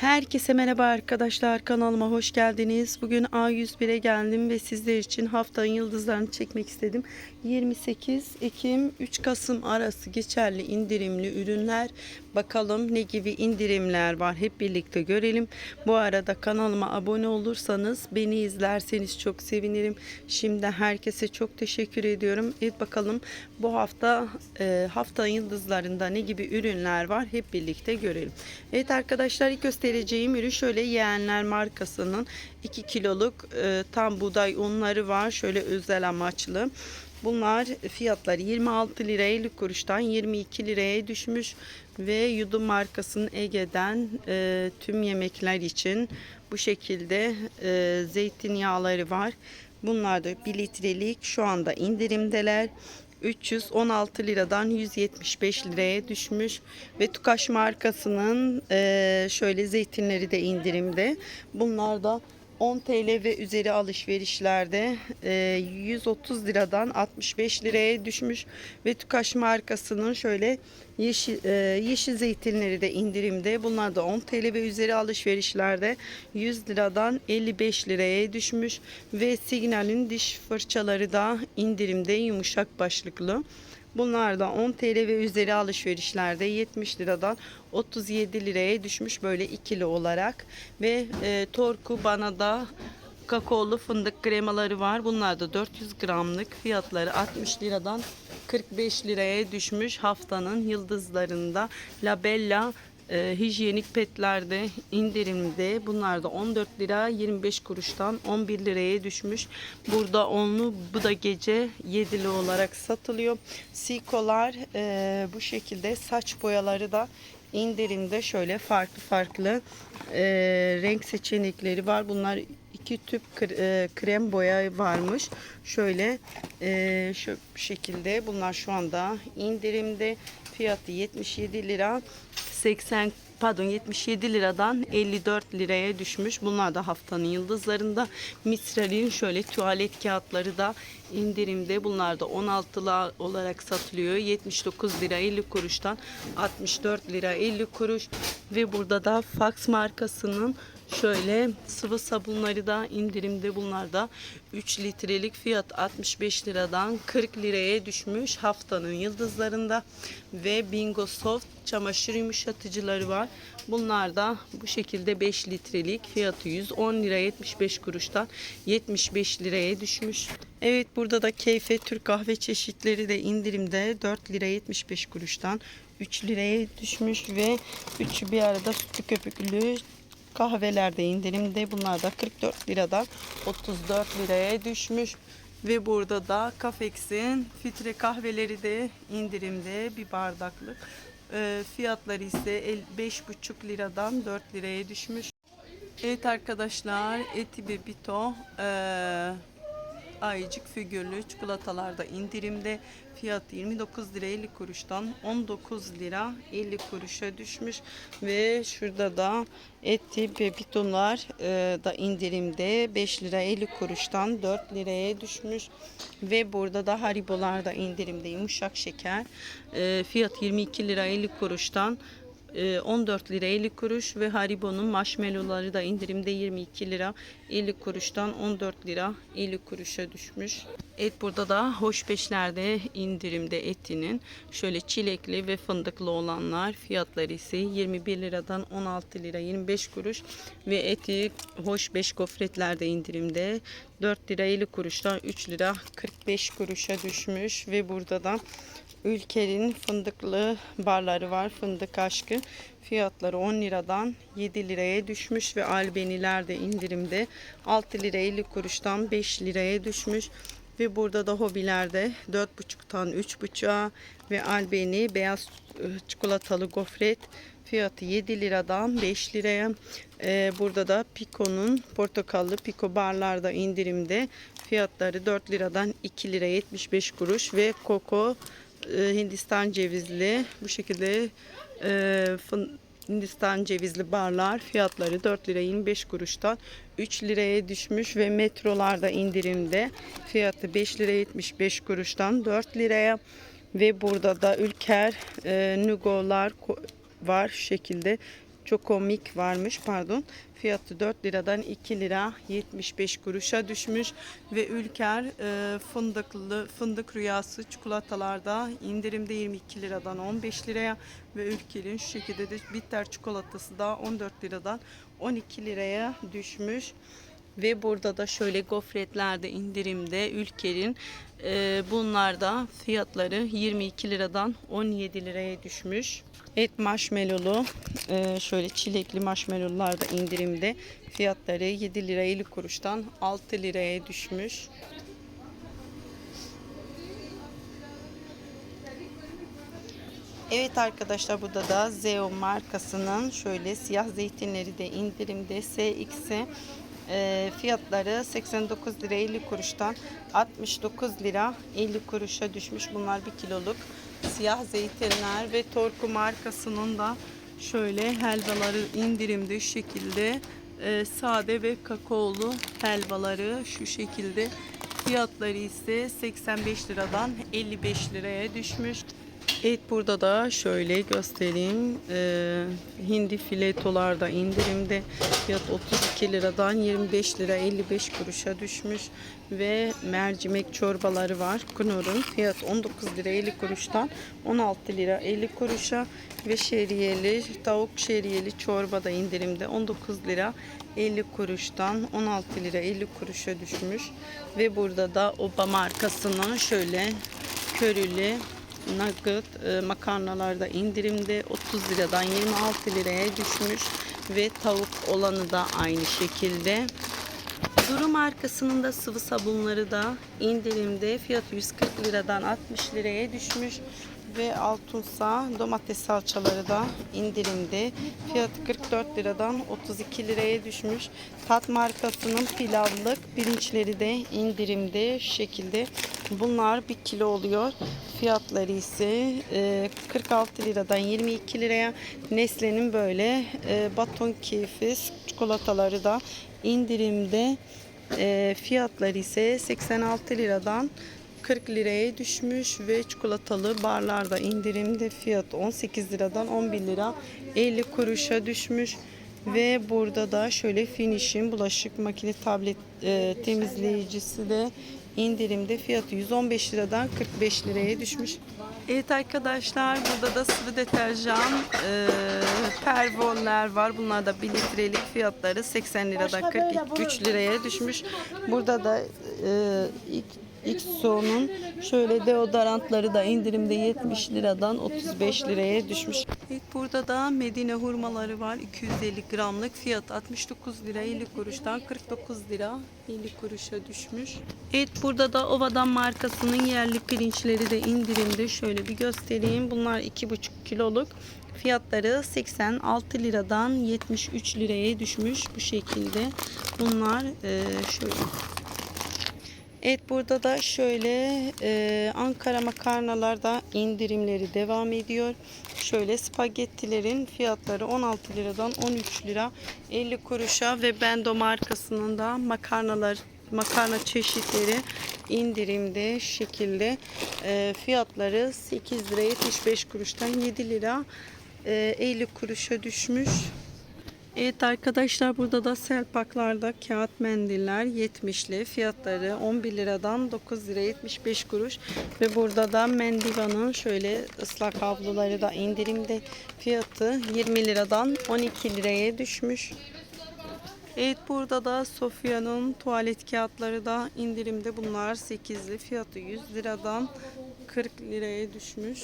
Herkese merhaba arkadaşlar kanalıma hoş geldiniz. Bugün A101'e geldim ve sizler için haftanın yıldızlarını çekmek istedim. 28 Ekim 3 Kasım arası geçerli indirimli ürünler. Bakalım ne gibi indirimler var hep birlikte görelim. Bu arada kanalıma abone olursanız beni izlerseniz çok sevinirim. Şimdi herkese çok teşekkür ediyorum. Evet bakalım bu hafta e, haftanın yıldızlarında ne gibi ürünler var hep birlikte görelim. Evet arkadaşlar göstereceğim ürün şöyle yeğenler markasının 2 kiloluk e, tam buğday unları var. Şöyle özel amaçlı. Bunlar fiyatları 26 lira 50 kuruştan 22 liraya düşmüş ve Yudum markasının Ege'den e, tüm yemekler için bu şekilde e, zeytinyağları var. Bunlar da 1 litrelik şu anda indirimdeler. 316 liradan 175 liraya düşmüş ve Tukaş markasının şöyle zeytinleri de indirimde. Bunlar da 10 TL ve üzeri alışverişlerde e, 130 liradan 65 liraya düşmüş ve Tukaş markasının şöyle yeşil, e, yeşil zeytinleri de indirimde. Bunlar da 10 TL ve üzeri alışverişlerde 100 liradan 55 liraya düşmüş ve Signal'in diş fırçaları da indirimde yumuşak başlıklı. Bunlar da 10 TL ve üzeri alışverişlerde 70 liradan 37 liraya düşmüş böyle ikili olarak ve e, Torku bana da kakaolu fındık kremaları var. Bunlar da 400 gramlık fiyatları 60 liradan 45 liraya düşmüş haftanın yıldızlarında. Labella e, hijyenik petlerde indirimde. Bunlar da 14 lira 25 kuruştan 11 liraya düşmüş. Burada onlu bu da gece 7'li olarak satılıyor. Sikolar e, bu şekilde saç boyaları da indirimde şöyle farklı farklı e, renk seçenekleri var. Bunlar iki tüp e, krem boya varmış. Şöyle e, şu şekilde bunlar şu anda indirimde. Fiyatı 77 lira. 80 pardon 77 liradan 54 liraya düşmüş. Bunlar da haftanın yıldızlarında. Mistral'in şöyle tuvalet kağıtları da indirimde. Bunlar da 16 lira olarak satılıyor. 79 lira 50 kuruştan 64 lira 50 kuruş ve burada da Fax markasının Şöyle sıvı sabunları da indirimde bunlar da 3 litrelik fiyat 65 liradan 40 liraya düşmüş haftanın yıldızlarında ve Bingo Soft çamaşır yumuşatıcıları var. Bunlar da bu şekilde 5 litrelik fiyatı 110 lira 75 kuruştan 75 liraya düşmüş. Evet burada da Keyfe Türk kahve çeşitleri de indirimde 4 lira 75 kuruştan 3 liraya düşmüş ve üçü bir arada sütlü köpüklü kahvelerde indirimde. Bunlar da 44 liradan 34 liraya düşmüş. Ve burada da Cafex'in filtre kahveleri de indirimde bir bardaklık. Ee, fiyatları ise el- 5,5 liradan 4 liraya düşmüş. Evet arkadaşlar Eti Bebito ayıcık figürlü çikolatalarda indirimde. Fiyatı 29 lira 50 kuruştan 19 lira 50 kuruşa düşmüş. Ve şurada da eti bebitonlar e, da indirimde 5 lira 50 kuruştan 4 liraya düşmüş. Ve burada da haribolar da indirimde yumuşak şeker. E, fiyat 22 lira 50 kuruştan 14 lira 50 kuruş ve Haribo'nun marshmallowları da indirimde 22 lira 50 kuruştan 14 lira 50 kuruşa düşmüş. Et burada da hoşbeşlerde indirimde etinin şöyle çilekli ve fındıklı olanlar fiyatları ise 21 liradan 16 lira 25 kuruş ve eti hoşbeş gofretlerde indirimde 4 lira 50 kuruştan 3 lira 45 kuruşa düşmüş ve burada da Ülker'in fındıklı barları var. Fındık aşkı. Fiyatları 10 liradan 7 liraya düşmüş ve albeniler de indirimde 6 lira 50 kuruştan 5 liraya düşmüş. Ve burada da hobilerde 4,5'tan 3,5'a ve albeni beyaz e, çikolatalı gofret fiyatı 7 liradan 5 liraya. Ee, burada da Pico'nun portakallı Pico barlarda indirimde fiyatları 4 liradan 2 lira 75 kuruş ve Coco e, Hindistan cevizli bu şekilde e, fın- Hindistan cevizli barlar fiyatları 4 lira 25 kuruştan 3 liraya düşmüş ve metrolarda indirimde fiyatı 5 lira 75 kuruştan 4 liraya ve burada da Ülker e, Nugolar var şu şekilde Çokomik varmış pardon. Fiyatı 4 liradan 2 lira 75 kuruşa düşmüş ve Ülker e, fındıklı fındık rüyası çikolatalarda indirimde 22 liradan 15 liraya ve Ülker'in şu şekilde de bitter çikolatası da 14 liradan 12 liraya düşmüş. Ve burada da şöyle gofretlerde indirimde Ülker'in e, bunlar da fiyatları 22 liradan 17 liraya düşmüş. Et marshmallowlu e, şöyle çilekli marshmallowlar da indirimde fiyatları 7 lira 50 kuruştan 6 liraya düşmüş. Evet arkadaşlar burada da Zeo markasının şöyle siyah zeytinleri de indirimde SX'e e, fiyatları 89 lira 50 kuruştan 69 lira 50 kuruşa düşmüş. Bunlar bir kiloluk siyah zeytinler ve Torku markasının da şöyle helvaları indirimde şekilde e, sade ve kakaolu helvaları şu şekilde fiyatları ise 85 liradan 55 liraya düşmüş. Evet burada da şöyle göstereyim. Ee, hindi filetolar da indirimde. Fiyat 32 liradan 25 lira 55 kuruşa düşmüş. Ve mercimek çorbaları var. Knorr'un fiyat 19 lira 50 kuruştan 16 lira 50 kuruşa. Ve şeriyeli tavuk şeriyeli çorba da indirimde 19 lira 50 kuruştan 16 lira 50 kuruşa düşmüş. Ve burada da Oba markasının şöyle körülü nugget e, makarnalarda indirimde 30 liradan 26 liraya düşmüş ve tavuk olanı da aynı şekilde. Duru markasının da sıvı sabunları da indirimde fiyat 140 liradan 60 liraya düşmüş ve Altunsa domates salçaları da indirimde fiyatı 44 liradan 32 liraya düşmüş. Tat markasının pilavlık pirinçleri de indirimde şu şekilde. Bunlar 1 kilo oluyor. Fiyatları ise e, 46 liradan 22 liraya. Nestle'nin böyle e, baton keyfi çikolataları da indirimde. E, fiyatları ise 86 liradan 40 liraya düşmüş ve çikolatalı barlarda indirimde fiyat 18 liradan 11 lira 50 kuruşa düşmüş. Ve burada da şöyle Finish'in bulaşık makine tablet e, temizleyicisi de indirimde fiyatı 115 liradan 45 liraya düşmüş. Evet arkadaşlar burada da sıvı deterjan e, pervonlar var. Bunlar da 1 litrelik fiyatları 80 liradan 43 liraya düşmüş. Burada da e, ilk XO'nun şöyle deodorantları da indirimde 70 liradan 35 liraya düşmüş. Evet, burada da Medine hurmaları var. 250 gramlık fiyat 69 lira 50 kuruştan 49 lira 50 kuruşa düşmüş. Evet burada da Ovadan markasının yerli pirinçleri de indirimde. Şöyle bir göstereyim. Bunlar 2,5 kiloluk. Fiyatları 86 liradan 73 liraya düşmüş bu şekilde. Bunlar e, şöyle Evet burada da şöyle e, Ankara makarnalarda indirimleri devam ediyor. Şöyle spagettilerin fiyatları 16 liradan 13 lira 50 kuruşa ve Bendo markasının da makarnalar makarna çeşitleri indirimde şekilde e, fiyatları 8 lira 75 kuruştan 7 lira e, 50 kuruşa düşmüş. Evet arkadaşlar burada da selpaklarda kağıt mendiller 70'li fiyatları 11 liradan 9 lira 75 kuruş ve burada da Mendiva'nın şöyle ıslak havluları da indirimde fiyatı 20 liradan 12 liraya düşmüş. Evet burada da Sofya'nın tuvalet kağıtları da indirimde bunlar 8'li fiyatı 100 liradan 40 liraya düşmüş.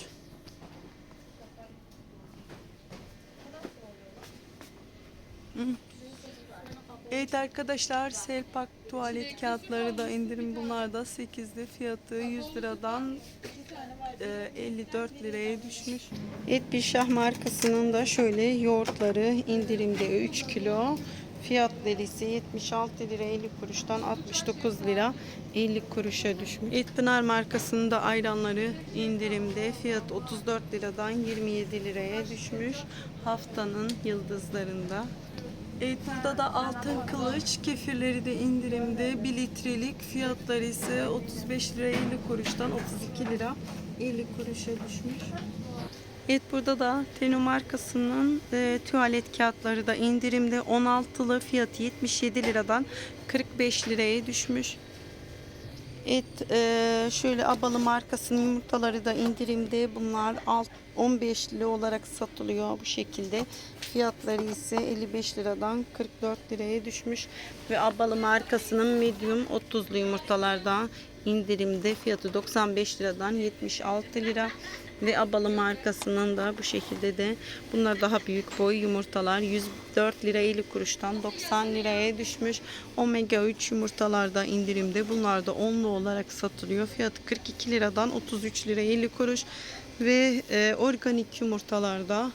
Evet arkadaşlar Selpak tuvalet kağıtları da indirim bunlar da 8'de fiyatı 100 liradan e, 54 liraya düşmüş. Evet bir şah markasının da şöyle yoğurtları indirimde 3 kilo. Fiyatları ise 76 lira 50 kuruştan 69 lira 50 kuruşa düşmüş. Etpınar markasının da ayranları indirimde. Fiyat 34 liradan 27 liraya düşmüş. Haftanın yıldızlarında. Evet burada da altın kılıç kefirleri de indirimde 1 litrelik fiyatları ise 35 lira 50 kuruştan 32 lira 50 kuruşa düşmüş. Evet burada da Tenu markasının e, tuvalet kağıtları da indirimde 16'lı fiyatı 77 liradan 45 liraya düşmüş. Evet e, şöyle Abalı markasının yumurtaları da indirimde bunlar alt 15 lira olarak satılıyor bu şekilde. Fiyatları ise 55 liradan 44 liraya düşmüş ve Abalı markasının medium 30'lu yumurtalarda indirimde fiyatı 95 liradan 76 lira ve Abalı markasının da bu şekilde de bunlar daha büyük boy yumurtalar 104 lira 50 kuruştan 90 liraya düşmüş. Omega 3 yumurtalarda indirimde bunlar da 10'lu olarak satılıyor. Fiyatı 42 liradan 33 lira 50 kuruş ve e, organik yumurtalarda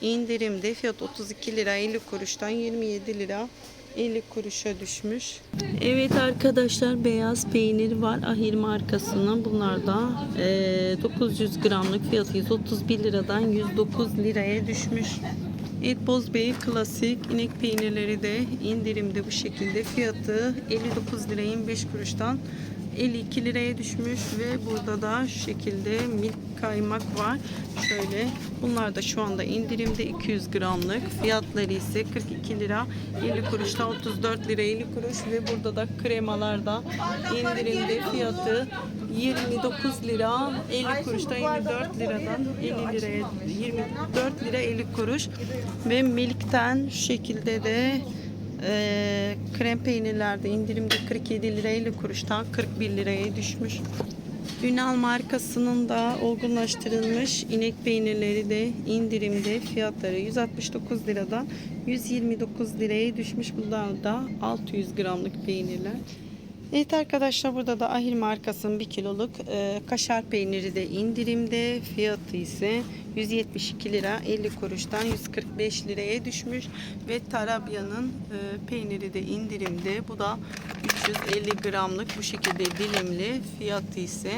indirimde fiyat 32 lira 50 kuruştan 27 lira 50 kuruşa düşmüş. Evet arkadaşlar beyaz peynir var Ahir markasının. Bunlar da e, 900 gramlık fiyatı 131 liradan 109 liraya düşmüş. Evet Bozbey klasik inek peynirleri de indirimde bu şekilde fiyatı 59 lira 25 kuruştan 52 liraya düşmüş ve burada da şu şekilde milk kaymak var. Şöyle bunlar da şu anda indirimde 200 gramlık. Fiyatları ise 42 lira 50 kuruştan 34 lira 50 kuruş ve burada da kremalar da indirimde fiyatı 29 lira 50 kuruştan 24 liradan 50 liraya 24 lira 50 kuruş ve Milk'ten şu şekilde de ee, krem peynirlerde indirimde 47 lira 50 kuruştan 41 liraya düşmüş. Ünal markasının da olgunlaştırılmış inek peynirleri de indirimde fiyatları 169 liradan 129 liraya düşmüş. Bunlar da 600 gramlık peynirler. Evet arkadaşlar burada da Ahir markasının 1 kiloluk e, kaşar peyniri de indirimde. Fiyatı ise 172 lira 50 kuruştan 145 liraya düşmüş. Ve Tarabya'nın e, peyniri de indirimde. Bu da 350 gramlık bu şekilde dilimli. Fiyatı ise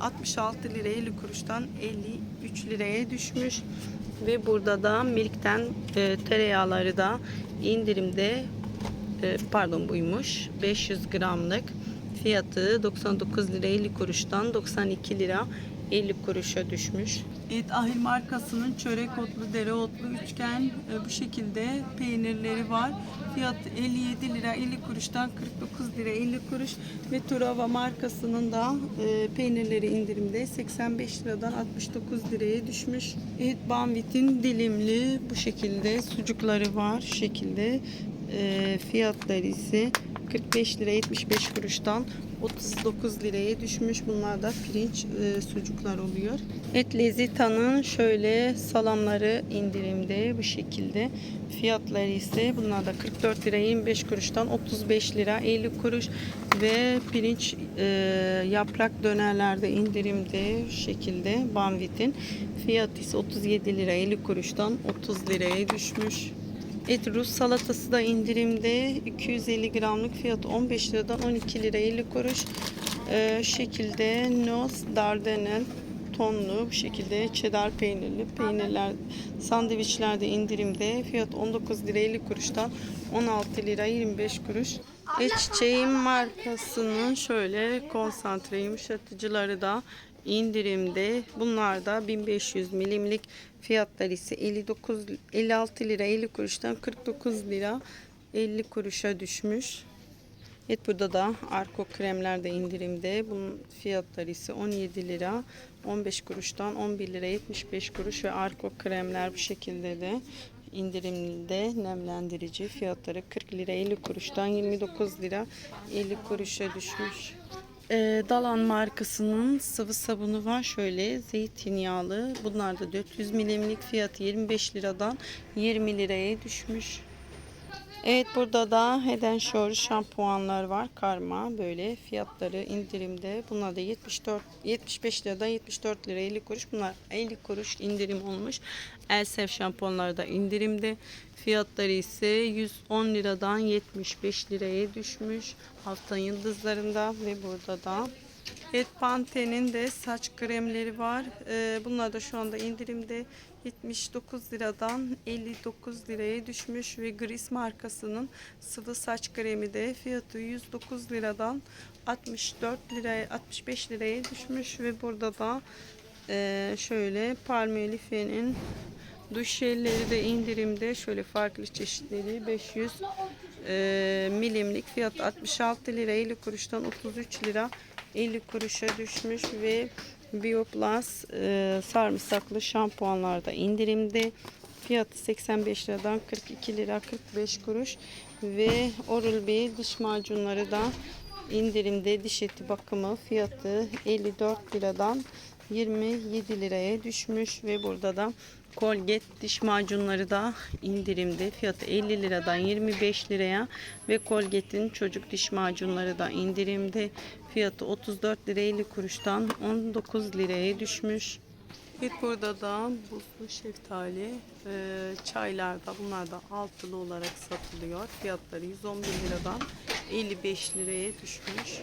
66 lira 50 kuruştan 53 liraya düşmüş. Ve burada da Milk'ten e, tereyağları da indirimde pardon buymuş 500 gramlık fiyatı 99 lira 50 kuruştan 92 lira 50 kuruşa düşmüş. Evet Ahil markasının çörek otlu dereotlu üçgen e, bu şekilde peynirleri var. Fiyat 57 lira 50 kuruştan 49 lira 50 kuruş ve Turava markasının da e, peynirleri indirimde 85 liradan 69 liraya düşmüş. Evet Banvit'in dilimli bu şekilde sucukları var şekilde e, fiyatları ise 45 lira 75 kuruştan 39 liraya düşmüş. Bunlar da pirinç e, sucuklar oluyor. Et Lezita'nın şöyle salamları indirimde bu şekilde. Fiyatları ise bunlar da 44 lira 25 kuruştan 35 lira 50 kuruş ve pirinç e, yaprak dönerlerde indirimde şu şekilde Banvit'in fiyatı ise 37 lira 50 kuruştan 30 liraya düşmüş. Et Rus salatası da indirimde 250 gramlık fiyatı 15 liradan 12 lira 50 kuruş. Ee, şekilde Nos Dardanel tonlu bu şekilde cheddar peynirli peynirler sandviçlerde indirimde fiyat 19 lira 50 kuruştan 16 lira 25 kuruş. E çiçeğim markasının şöyle konsantre yumuşatıcıları da indirimde. Bunlar da 1500 milimlik fiyatları ise 59 56 lira 50 kuruştan 49 lira 50 kuruşa düşmüş. Evet burada da Arko kremler de indirimde. Bunun fiyatları ise 17 lira 15 kuruştan 11 lira 75 kuruş ve Arko kremler bu şekilde de indirimde nemlendirici fiyatları 40 lira 50 kuruştan 29 lira 50 kuruşa düşmüş. Ee, Dalan markasının sıvı sabunu var. Şöyle zeytinyağlı. Bunlar da 400 milimlik fiyatı 25 liradan 20 liraya düşmüş. Evet burada da Head and Shoulders şampuanlar var. Karma böyle fiyatları indirimde. Bunlar da 74 75 liradan 74 lira 50 kuruş. Bunlar 50 kuruş indirim olmuş. Elsef şampuanlar da indirimde. Fiyatları ise 110 liradan 75 liraya düşmüş. Haftanın yıldızlarında ve burada da Evet Pantene'in de saç kremleri var. Ee, bunlar da şu anda indirimde 79 liradan 59 liraya düşmüş ve Gris markasının sıvı saç kremi de fiyatı 109 liradan 64 liraya 65 liraya düşmüş ve burada da Ee, şöyle Palmolive'nin duş jelleri de indirimde. Şöyle farklı çeşitleri. 500 e, milimlik fiyat 66 lira. 50 kuruştan 33 lira. 50 kuruşa düşmüş ve Bioplus e, sarımsaklı şampuanlarda indirimde. Fiyatı 85 liradan 42 lira 45 kuruş. Ve Oral-B diş macunları da indirimde. Diş eti bakımı fiyatı 54 liradan 27 liraya düşmüş ve burada da Colgate diş macunları da indirimde fiyatı 50 liradan 25 liraya ve Colgate'in çocuk diş macunları da indirimde fiyatı 34 lira 50 kuruştan 19 liraya düşmüş. Evet burada da buzlu şeftali e, çaylarda bunlar da altılı olarak satılıyor. Fiyatları 111 liradan 55 liraya düşmüş.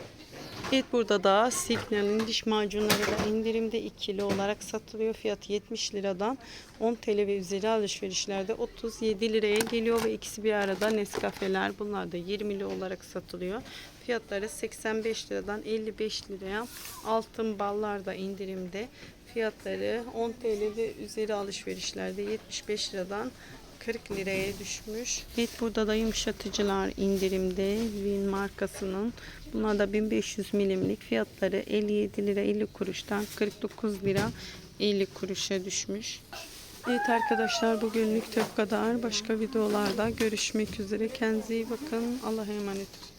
Evet burada da Signal'in diş macunları da indirimde ikili olarak satılıyor. Fiyatı 70 liradan 10 TL ve üzeri alışverişlerde 37 liraya geliyor ve ikisi bir arada Nescafeler bunlar da 20 lira olarak satılıyor. Fiyatları 85 liradan 55 liraya. Altın ballar da indirimde. Fiyatları 10 TL ve üzeri alışverişlerde 75 liradan 40 liraya düşmüş. Evet burada da yumuşatıcılar indirimde. Win markasının. Bunlar da 1500 milimlik fiyatları 57 lira 50 kuruştan 49 lira 50 kuruşa düşmüş. Evet arkadaşlar bugünlük bu kadar. Başka videolarda görüşmek üzere. Kendinize iyi bakın. Allah'a emanet olun.